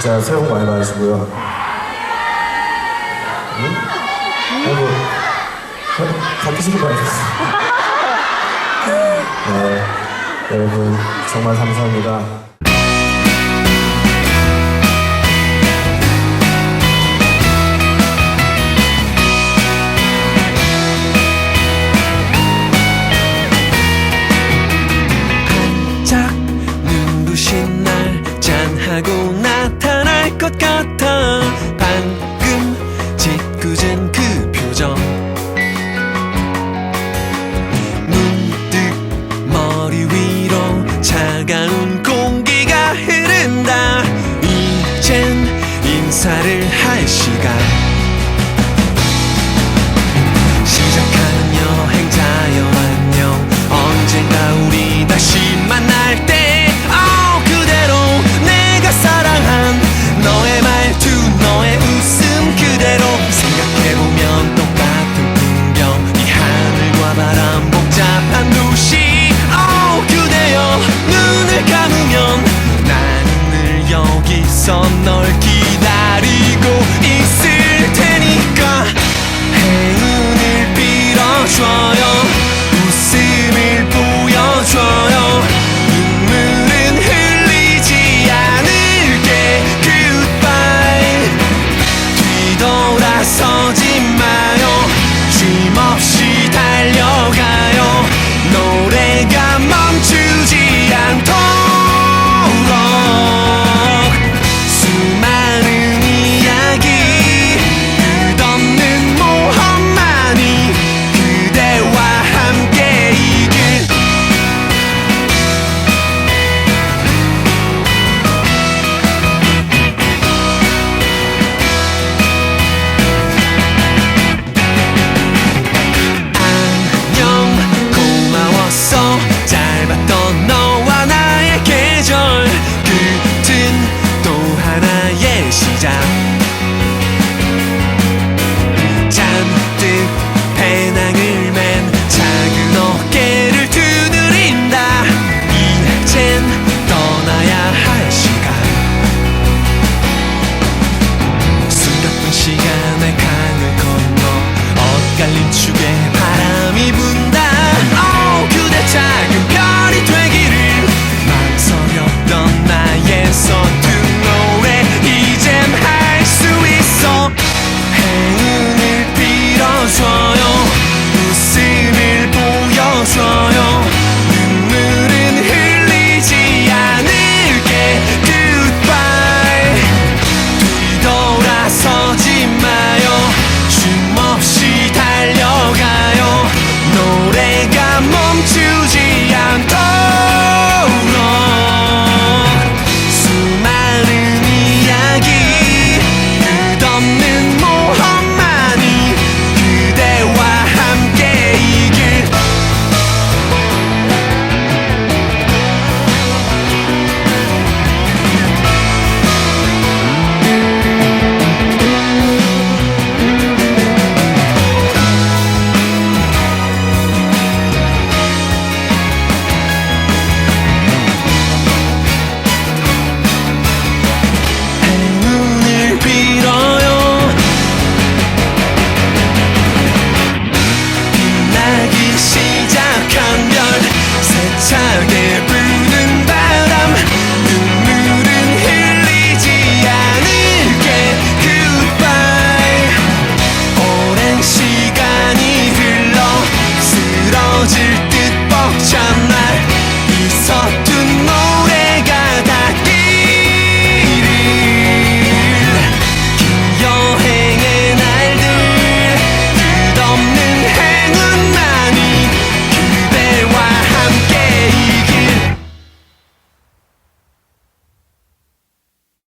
진짜 새해 복 많이 받으시고요. 응? 아이고, 바뀌시는 거아니요 네, 여러분 정말 감사합니다. gown 널 기다리고 있을 테니까. 행운을 빌어줘요.